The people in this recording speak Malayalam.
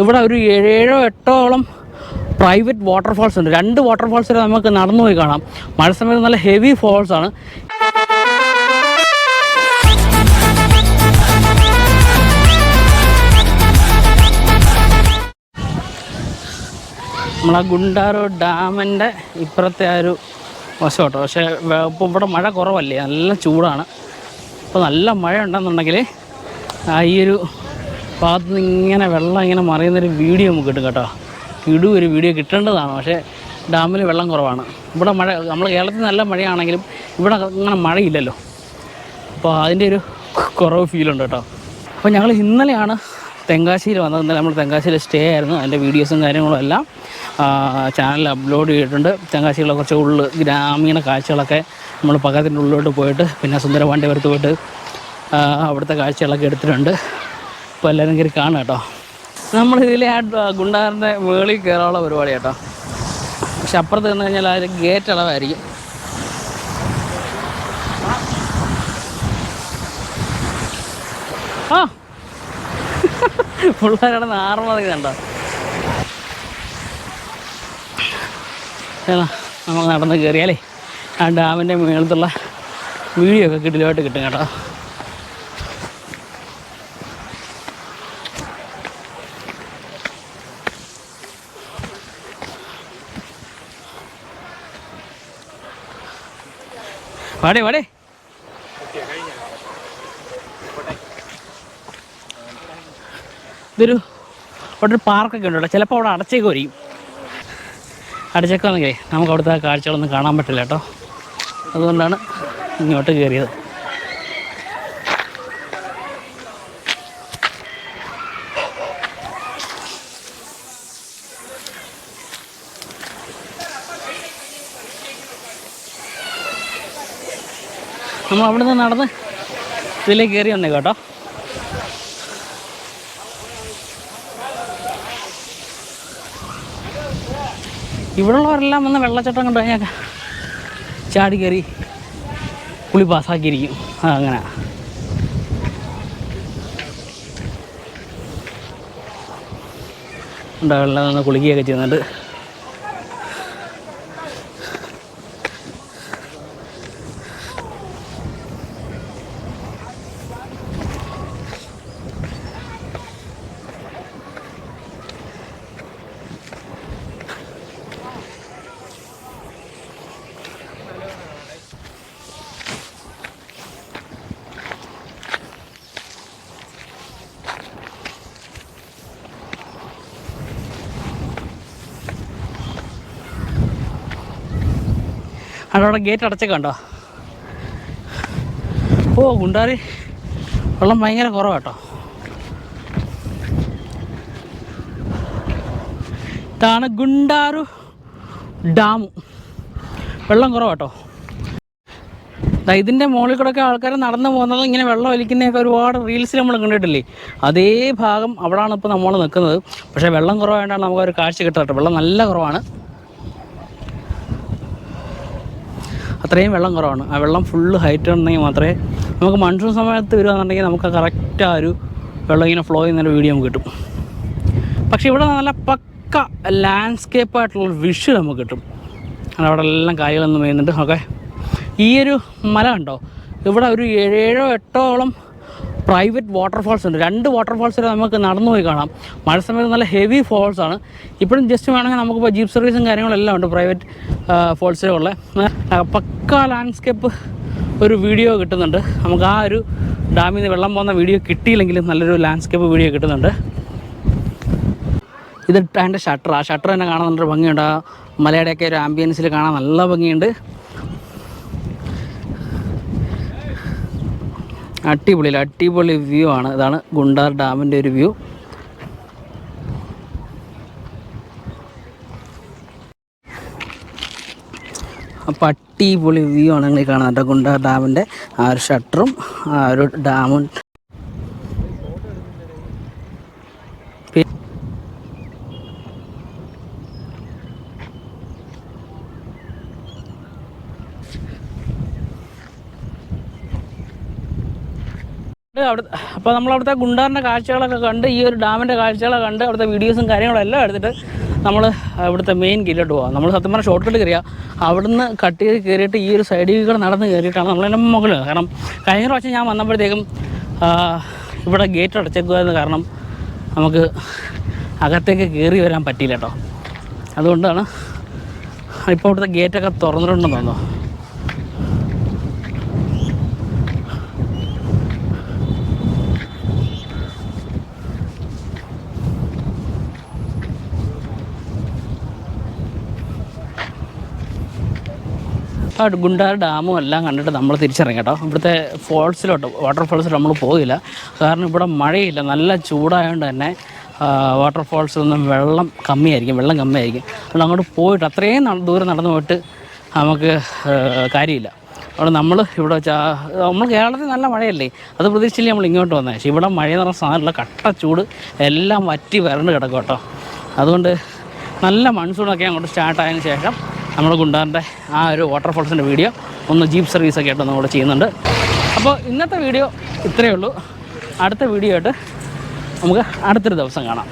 ഇവിടെ ഒരു ഏഴോ എട്ടോളം പ്രൈവറ്റ് വാട്ടർഫാൾസ് ഉണ്ട്. രണ്ട് വാട്ടർഫാൾസ് വരെ നമുക്ക് നടന്നു പോയി കാണാം. മഴ സമയത്ത് നല്ല ഹെവി ഫോൾസ് ആണ്. നമ്മളെ ഗുണ്ടാരോ ഡാമിന്റെ ഇപ്പുറത്തെ ആ ഒരു വശം കേട്ടോ പക്ഷേ ഇപ്പോൾ ഇവിടെ മഴ കുറവല്ലേ? നല്ല ചൂടാണ്. ഇപ്പോൾ നല്ല മഴ ഉണ്ടെന്നുണ്ടെങ്കിൽ ആ ഈ ഒരു ഭാഗത്ത് നിന്ന് ഇങ്ങനെ വെള്ളം ഇങ്ങനെ മറിയുന്നൊരു വീഡിയോ നമുക്ക് കിട്ടും കേട്ടോ. കിടു ഒരു വീഡിയോ കിട്ടേണ്ടതാണ് പക്ഷേ ഡാമിൽ വെള്ളം കുറവാണ്. ഇവിടെ മഴ നമ്മൾ കേരളത്തിൽ നല്ല മഴയാണെങ്കിലും ഇവിടെ അങ്ങനെ മഴയില്ലല്ലോ. അപ്പോൾ അതിന്റെ ഒരു കുറവ് ഫീലുണ്ട് കേട്ടോ. അപ്പോൾ ഞങ്ങൾ ഇന്നലെയാണ് തെങ്കാശിയിൽ വന്നത്. ഇന്നലെ നമ്മൾ തെങ്കാശിയിൽ സ്റ്റേ ആയിരുന്നു. അതിന്റെ വീഡിയോസും കാര്യങ്ങളും എല്ലാം ചാനലിൽ അപ്ലോഡ് ചെയ്തിട്ടുണ്ട്. തെങ്കാശിയിലെ കുറച്ച് ഉള്ളിൽ ഗ്രാമീണ കാഴ്ചകളൊക്കെ നമ്മൾ പകരത്തിന്റെ ഉള്ളിലോട്ട് പോയിട്ട് പിന്നെ സുന്ദരപാണ്ഡ്യപുരത്ത് പോയിട്ട് അവിടുത്തെ കാഴ്ചകളൊക്കെ എടുത്തിട്ടുണ്ട്. അപ്പോൾ എല്ലാവരും കയറി കാണാം കേട്ടോ. നമ്മൾ ഇതിലെ ആ ഗുണ്ടാറിന്റെ മുകളിൽ കയറാനുള്ള പരിപാടി കേട്ടോ. പക്ഷെ അപ്പുറത്ത് നിന്ന് കഴിഞ്ഞാൽ ആ ഗേറ്റ് അളവായിരിക്കും. ആ. പിള്ളേരുടെ നാർമതി കണ്ടോ? നമുക്ക് നടന്ന് കയറിയാലേ ആ ഡാമിന്റെ മുകളിലത്തുള്ള വീഡിയോ ഒക്കെ കിട്ടിലോട്ട് കിട്ടും കേട്ടോ. വാടേ വാടേ. ഇതൊരു അവിടെ ഒരു പാർക്കൊക്കെ ഉണ്ടല്ലോ. ചിലപ്പോൾ അവിടെ അടച്ചേക്ക് വരും അടച്ചേക്കാണെങ്കിലേ നമുക്ക് അവിടുത്തെ കാഴ്ചകളൊന്നും കാണാൻ പറ്റില്ല കേട്ടോ. അതുകൊണ്ടാണ് ഇങ്ങോട്ട് കയറിയത്. നമ്മൾ അവിടെ നിന്ന് നടന്ന് ഇതിലേക്ക് കയറി വന്നേ കേട്ടോ. ഇവിടെയുള്ളവരെല്ലാം വന്ന് വെള്ളച്ചാട്ടം കണ്ടു കഴിഞ്ഞാൽ ചാടി കയറി കുളി പാസ്സാക്കിയിരിക്കും. അങ്ങനെ. ഉണ്ടാവില്ല നിന്ന് കുളിക്കുകയൊക്കെ ചെയ്യുന്നുണ്ട്. അവിടെ ഗേറ്റ് അടച്ചൊക്കെ ഉണ്ടോ ഓ ഗുണ്ടാരി. വെള്ളം ഭയങ്കര കുറവാട്ടോ. ഇതാണ് ഗുണ്ടാരു ഡാം വെള്ളം കുറവാട്ടോ. ഇതിന്റെ മുകളിൽ കൂടെ ഒക്കെ ആൾക്കാർ നടന്നു പോകുന്നത് ഇങ്ങനെ വെള്ളം ഒലിക്കുന്നതൊക്കെ ഒരുപാട് റീൽസിൽ നമ്മൾ കണ്ടിട്ടില്ലേ? അതേ ഭാഗം അവിടെയാണ് ഇപ്പോൾ നമ്മൾ നിൽക്കുന്നത് പക്ഷേ വെള്ളം കുറവായതുകൊണ്ടാണ് നമുക്ക് ഒരു കാഴ്ച കിട്ടാട്ടോ വെള്ളം നല്ല കുറവാണ്. അത്രയും വെള്ളം കുറവാണ്. ആ വെള്ളം ഫുള്ള് ഹൈറ്റ് ഉണ്ടെങ്കിൽ മാത്രമേ നമുക്ക് മൺസൂൺ സമയത്ത് വരികയാണെന്നുണ്ടെങ്കിൽ നമുക്ക് കറക്റ്റ് ആ ഒരു വെള്ളം ഇങ്ങനെ ഫ്ലോ ചെയ്യുന്ന വീഡിയോ നമുക്ക് കിട്ടും. പക്ഷേ ഇവിടെ നല്ല പക്ക ലാൻഡ്സ്കേപ്പ് ആയിട്ടുള്ള വിഷ് നമുക്ക് കിട്ടും. കാരണം അവിടെ എല്ലാം കായകളൊന്നും വരുന്നുണ്ട് ഓക്കെ ഈ ഒരു മല കണ്ടോ? ഇവിടെ ഒരു ഏഴോ എട്ടോളം പ്രൈവറ്റ് വാട്ടർഫാൾസ് ഉണ്ട്. രണ്ട് വാട്ടർഫാൾസ് വരെ നമുക്ക് നടന്നു പോയി കാണാം. മഴ സമയത്ത് നല്ല ഹെവി ഫോൾസ് ആണ്. ഇപ്പോഴും ജസ്റ്റ് വേണമെങ്കിൽ നമുക്കിപ്പോൾ ജീപ്പ് സർവീസും കാര്യങ്ങളെല്ലാം ഉണ്ട് പ്രൈവറ്റ് ഫോൾസിലുള്ള പക്ക ലാൻഡ്സ്കേപ്പ് ഒരു വീഡിയോ കിട്ടുന്നുണ്ട്. നമുക്ക് ആ ഒരു ഡാമിൽ നിന്ന് വെള്ളം പോകുന്ന വീഡിയോ കിട്ടിയില്ലെങ്കിലും നല്ലൊരു ലാൻഡ്സ്കേപ്പ് വീഡിയോ കിട്ടുന്നുണ്ട്. ഇത് അതിന്റെ ഷട്ടർ ആ. ഷട്ടർ തന്നെ കാണാൻ നല്ലൊരു ഭംഗിയുണ്ട്. ആ മലയുടെയൊക്കെ ഒരു ആംബിയൻസിൽ കാണാൻ നല്ല ഭംഗിയുണ്ട്. അടിപൊളി അടിപൊളി വ്യൂ ആണ്. ഇതാണ് ഗുണ്ടാർ ഡാമിന്റെ ഒരു വ്യൂ അപ്പം അടിപൊളി വ്യൂ ആണ് നിങ്ങൾ കാണുന്നത്. ഗുണ്ടാർ ഡാമിന്റെ ആ ഒരു ഷട്ടറും ആ ഒരു ഡാമും. അവിടെ അപ്പോൾ നമ്മൾ അവിടുത്തെ ഗുണ്ടാറിന്റെ കാഴ്ചകളൊക്കെ കണ്ട് ഈ ഒരു ഡാമിന്റെ കാഴ്ചകളൊക്കെ കണ്ട് അവിടുത്തെ വീഡിയോസും കാര്യങ്ങളും എല്ലാം എടുത്തിട്ട് നമ്മൾ ഇവിടുത്തെ മെയിൻ ഗില്ലോട്ട് പോകാം നമ്മൾ സത്യം പറഞ്ഞാൽ ഷോർട്ട് കട്ട് കയറിയാൽ അവിടുന്ന് കട്ട് ചെയ്ത് കയറിയിട്ട് ഈ ഒരു സൈഡിൽ കൂടെ നടന്ന് കയറിയിട്ടാണ് നമ്മളതിന്റെ മുകളിൽ കാരണം കഴിഞ്ഞ പ്രാവശ്യം ഞാൻ വന്നപ്പോഴത്തേക്കും ഇവിടെ ഗേറ്റ് അടച്ചേക്കുമായിരുന്നു കാരണം നമുക്ക് അകത്തേക്ക് കയറി വരാൻ പറ്റിയില്ല കേട്ടോ. അതുകൊണ്ടാണ് ഇപ്പോൾ ഇവിടുത്തെ ഗേറ്റൊക്കെ തുറന്നിട്ടുണ്ടെന്ന് തോന്നുന്നു. ആ ഗുണ്ടാർ ഡാമും എല്ലാം കണ്ടിട്ട് നമ്മൾ തിരിച്ചിറങ്ങി കേട്ടോ. ഇവിടുത്തെ ഫോൾസിലോട്ട് വാട്ടർഫോൾസിൽ നമ്മൾ പോയില്ല. കാരണം ഇവിടെ മഴയില്ല. നല്ല ചൂടായതുകൊണ്ട് തന്നെ വാട്ടർഫോൾസിൽ നിന്നും വെള്ളം കമ്മിയായിരിക്കും. വെള്ളം കമ്മിയായിരിക്കും. അതുകൊണ്ട് അങ്ങോട്ട് പോയിട്ട് അത്രയും ദൂരം നടന്നു പോയിട്ട് നമുക്ക് കാര്യമില്ല. അവിടെ നമ്മൾ ഇവിടെ നമ്മൾ കേരളത്തിൽ നല്ല മഴയല്ലേ? അത് പ്രതീക്ഷിച്ചില്ലേ നമ്മൾ ഇങ്ങോട്ട് വന്നത് പക്ഷേ ഇവിടെ മഴ എന്ന് പറഞ്ഞ സാധനമുള്ള കട്ട ചൂട് എല്ലാം വറ്റി വരണ്ട് കിടക്കും കേട്ടോ. അതുകൊണ്ട് നല്ല മൺസൂണൊക്കെ അങ്ങോട്ട് സ്റ്റാർട്ട് ആയതിനു ശേഷം നമ്മൾ ഗുണ്ടാറിന്റെ ആ ഒരു വാട്ടർഫോൾസിന്റെ വീഡിയോ ഒന്ന് ജീപ്പ് സർവീസൊക്കെ ആയിട്ട് നമ്മൾ ചെയ്യുന്നുണ്ട്. അപ്പോൾ ഇന്നത്തെ വീഡിയോ ഇത്രയേ ഉള്ളൂ. അടുത്ത വീഡിയോ ആയിട്ട് നമുക്ക് അടുത്തൊരു ദിവസം കാണാം.